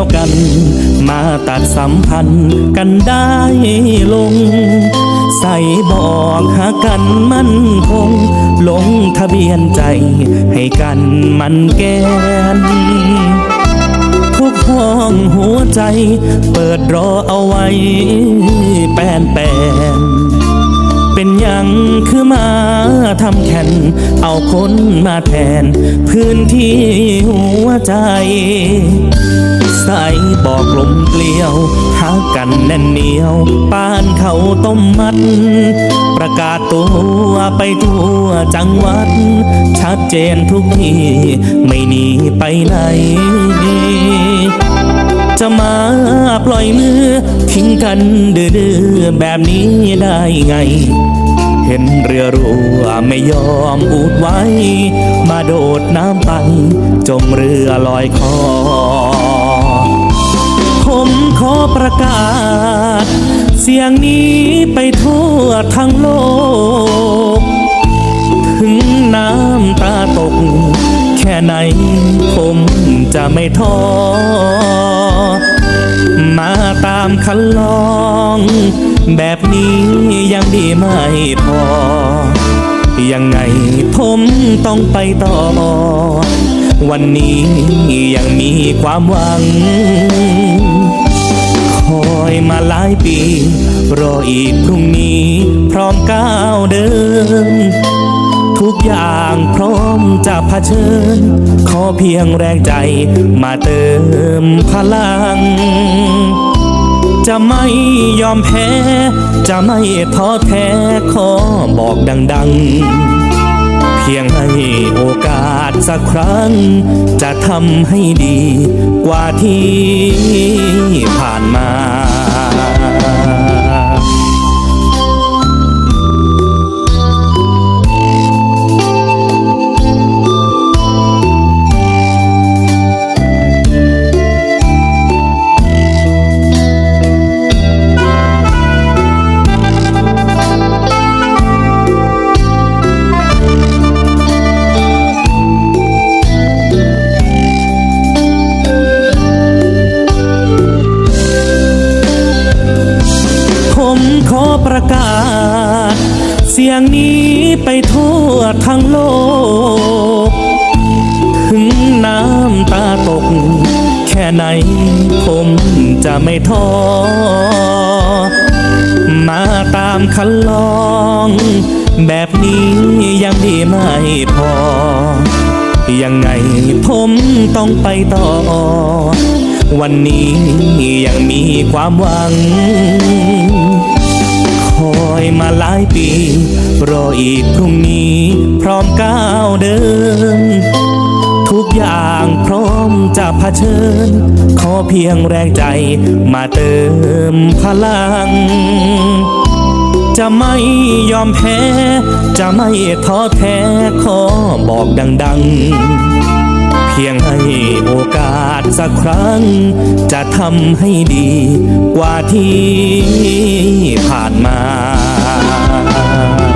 ียวกัน มาตัดสัมพันธ์กันได้ลง ใส่บอกหากันมั่นคง ลงทะเบียนใจให้กันมันแกนทุกห้องหัวใจ เปิดรอเอาไว้ แปนแปน เป็นยังคือมาทำแข่น เอาคนมาแทน พื้นที่หัวใจ ใส่บอกลมเกลียวหากันแน่นเหนียวปานเขาต้มมัด ประกาศตัวไปทั่วจังหวัด ชัดเจนทุกที่ไม่หนีไปไหนจะมาปล่อยมือทิ้งกันดื้อๆแบบนี้ได้ไง เห็นเรือรั่วไม่ยอมอูดไว้ มาโดดน้ำไปจมเรือลอยคอ ผมขอประกาศ เสียงนี้ไปทั่วทั้งโลก ตามคันลอง แบบนี้ยังดีไม่พอ ยังไงผมต้องไปต่อ วันนี้ยังมีความหวัง คอยมาหลายปี รออีกพรุ่งนี้พร้อมก้าวเดินทุกอย่างพร้อมจะเผชิญ ขอเพียงแรงใจมาเติมพลัง จะไม่ยอมแพ้ จะไม่ท้อแท้ขอบอกดังๆ เพียงให้โอกาสสักครั้ง จะทำให้ดีกว่าที่ผ่านมา ประกาศ เสียงนี้ไปทั่วทั้งโลก ถึงน้ำตาตก แค่ไหนผมจะไม่ท้อมาตามคันลอง แบบนี้ยังดีไม่พอ ยังไงผมต้องไปต่อ วันนี้ยังมีความหวังายปี รออีกพรุ่งนี้พร้อมก้าวเดิน ทุกอย่างพร้อมจะเผชิญ ขอเพียงแรงใจมาเติมพลัง จะไม่ยอมแพ้ จะไม่ท้อแท้ขอบอกดัง ๆเพียงให้โอกาสสักครั้ง จะทำให้ดีกว่าที่ผ่านมา 啊